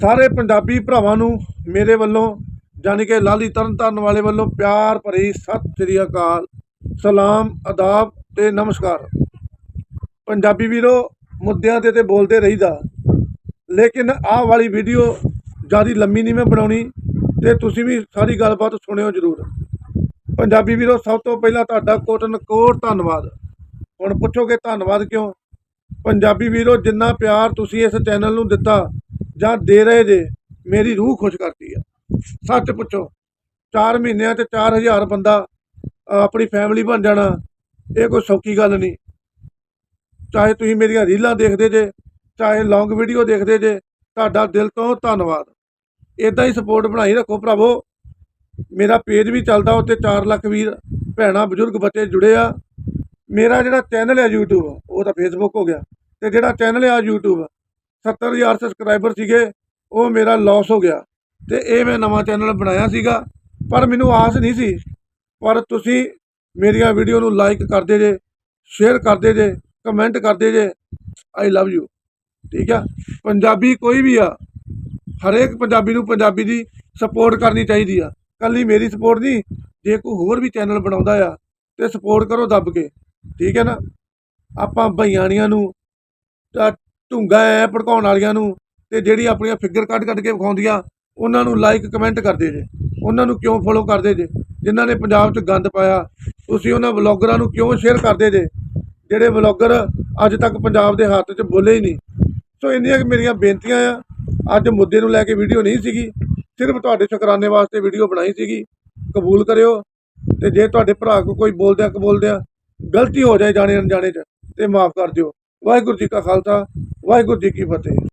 ਸਾਰੇ ਪੰਜਾਬੀ ਭਰਾਵਾਂ ਨੂੰ ਮੇਰੇ ਵੱਲੋਂ, ਜਾਣੀ ਕਿ ਲਾਲੀ ਤਰਨਤਾਰਨ ਵਾਲੇ ਵੱਲੋਂ ਪਿਆਰ ਭਰੀ ਸਤਿ ਸ੍ਰੀ ਅਕਾਲ, ਸਲਾਮ, ਆਦਾਬ ਤੇ ਨਮਸਕਾਰ। ਪੰਜਾਬੀ ਵੀਰੋ, ਮੁੱਦਿਆਂ ਤੇ ਤੇ ਬੋਲਦੇ ਰਹੀਦਾ। ਲੇਕਿਨ ਆਹ ਵਾਲੀ ਵੀਡੀਓ ਜ਼ਿਆਦਾ ਲੰਮੀ ਨਹੀਂ ਮੈਂ ਬਣਾਉਣੀ ਤੇ ਤੁਸੀਂ ਵੀ ਸਾਰੀ ਗੱਲਬਾਤ ਸੁਣਿਓ ਜ਼ਰੂਰ। ਪੰਜਾਬੀ ਵੀਰੋ, ਸਭ ਤੋਂ ਪਹਿਲਾਂ ਤੁਹਾਡਾ ਕੋਟਨ ਕੋਰ ਧੰਨਵਾਦ। ਹੁਣ ਪੁੱਛੋਗੇ ਧੰਨਵਾਦ ਕਿਉਂ? ਪੰਜਾਬੀ ਵੀਰੋ, ਜਿੰਨਾ ਪਿਆਰ ਤੁਸੀਂ ਇਸ ਚੈਨਲ ਨੂੰ ਦਿੱਤਾ ਜਾਂ ਦੇ ਰਹੇ ਜੇ, ਮੇਰੀ ਰੂਹ ਖੁਸ਼ ਕਰਦੀ ਆ। ਸੱਚ ਪੁੱਛੋ 4 ਮਹੀਨਿਆਂ ਤੇ 4000 ਬੰਦਾ ਆਪਣੀ ਫੈਮਿਲੀ ਬਣ ਜਾਣਾ, ਇਹ ਕੋਈ ਸੌਖੀ ਗੱਲ ਨਹੀਂ। ਚਾਹੇ ਤੁਸੀਂ ਮੇਰੀਆਂ ਰੀਲਾਂ ਦੇਖਦੇ ਜੇ, ਚਾਹੇ ਲੌਂਗ ਵੀਡੀਓ ਦੇਖਦੇ ਜੇ, ਤੁਹਾਡਾ ਦਿਲ ਤੋਂ ਧੰਨਵਾਦ। ਇਦਾਂ ਹੀ ਸਪੋਰਟ ਬਣਾਈ ਰੱਖੋ ਭਰਾਵੋ। ਮੇਰਾ ਪੇਜ ਵੀ ਚੱਲਦਾ ਉੱਤੇ 4 ਲੱਖ ਵੀਰ, ਭੈਣਾਂ, ਬਜ਼ੁਰਗ, ਬੱਚੇ ਜੁੜੇ ਆ। ਮੇਰਾ ਜਿਹੜਾ ਚੈਨਲ ਹੈ YouTube, ਉਹ ਤਾਂ Facebook ਹੋ ਗਿਆ। ਤੇ ਜਿਹੜਾ ਚੈਨਲ ਆ YouTube 70000 ਸਬਸਕ੍ਰਾਈਬਰ ਸੀਗੇ, ਉਹ ਮੇਰਾ ਲਾਸ ਹੋ ਗਿਆ। ਤੇ ਇਹ ਮੈਂ ਨਵਾਂ ਚੈਨਲ ਬਣਾਇਆ ਸੀਗਾ, ਪਰ ਮੈਨੂੰ ਆਸ ਨਹੀਂ ਸੀ। ਪਰ ਤੁਸੀਂ ਮੇਰੀਆਂ ਵੀਡੀਓ ਨੂੰ ਲਾਈਕ ਕਰਦੇ ਜੇ ਸ਼ੇਅਰ ਕਰਦੇ ਜੇ ਕਮੈਂਟ ਕਰਦੇ ਜੇ ਆਈ ਲਵ ਯੂ ਠੀਕ ਆ? ਪੰਜਾਬੀ ਕੋਈ ਵੀ ਆ, ਹਰੇਕ ਪੰਜਾਬੀ ਨੂੰ ਪੰਜਾਬੀ ਦੀ ਸਪੋਰਟ ਕਰਨੀ ਚਾਹੀਦੀ ਆ। ਕੱਲੀ ਮੇਰੀ ਸਪੋਰਟ ਨਹੀਂ, ਜੇ ਕੋਈ ਹੋਰ ਵੀ ਚੈਨਲ ਬਣਾਉਂਦਾ ਆ, ਤੇ ਸਪੋਰਟ ਕਰੋ ਦੱਬ ਕੇ। ਠੀਕ ਹੈ ਨਾ? ਆਪਾਂ ਭਈਆਣੀਆਂ ਨੂੰ ਤਾਂ ਢੁੰਗਾ ਐ ਭੜਕਾਉਣ ਵਾਲੀਆਂ ਨੂੰ ਤੇ ਜਿਹੜੀ ਆਪਣੀਆਂ ਫਿਗਰ ਕੱਢ ਕੱਢ ਕੇ ਵਿਖਾਉਂਦੀਆਂ, ਉਹਨਾਂ ਨੂੰ ਲਾਈਕ ਕਮੈਂਟ ਕਰਦੇ ਜੇ, ਉਹਨਾਂ ਨੂੰ ਕਿਉਂ ਫੋਲੋ ਕਰਦੇ ਜੇ? ਜਿਨ੍ਹਾਂ ਨੇ ਪੰਜਾਬ 'ਚ ਗੰਦ ਪਾਇਆ, ਤੁਸੀਂ ਉਹਨਾਂ ਵਲੌਗਰਾਂ ਨੂੰ ਕਿਉਂ ਸ਼ੇਅਰ ਕਰਦੇ ਜੇ? ਜਿਹੜੇ ਵਲੌਗਰ ਅੱਜ ਤੱਕ ਪੰਜਾਬ ਦੇ ਹੱਥ 'ਚ ਬੋਲੇ ਹੀ ਨਹੀਂ। ਸੋ ਇੰਨੀਆਂ ਮੇਰੀਆਂ ਬੇਨਤੀਆਂ ਆ, ਅੱਜ ਮੁੱਦੇ ਨੂੰ ਲੈ ਕੇ ਵੀਡੀਓ ਨਹੀਂ ਸੀਗੀ, ਸਿਰਫ ਤੁਹਾਡੇ ਸ਼ੁਕਰਾਨੇ ਵਾਸਤੇ ਵੀਡੀਓ ਬਣਾਈ ਸੀਗੀ, ਕਬੂਲ ਕਰਿਓ, ਤੇ ਜੇ ਤੁਹਾਡੇ ਭਰਾ ਕੋ ਕੋਈ ਬੋਲਦਿਆਂ ਕਬੋਲਦਿਆਂ ਗਲਤੀ ਹੋ ਜਾਏ ਜਾਣੇ ਅਣਜਾਣੇ 'ਚ, ਤੇ ਮਾਫ ਕਰ ਦਿਓ। ਵਾਹਿਗੁਰੂ ਜੀ ਕਾ ਖਾਲਸਾ ਵਾਹਿਗੁਰੂ ਜੀ ਕੀ ਫਤਿਹ।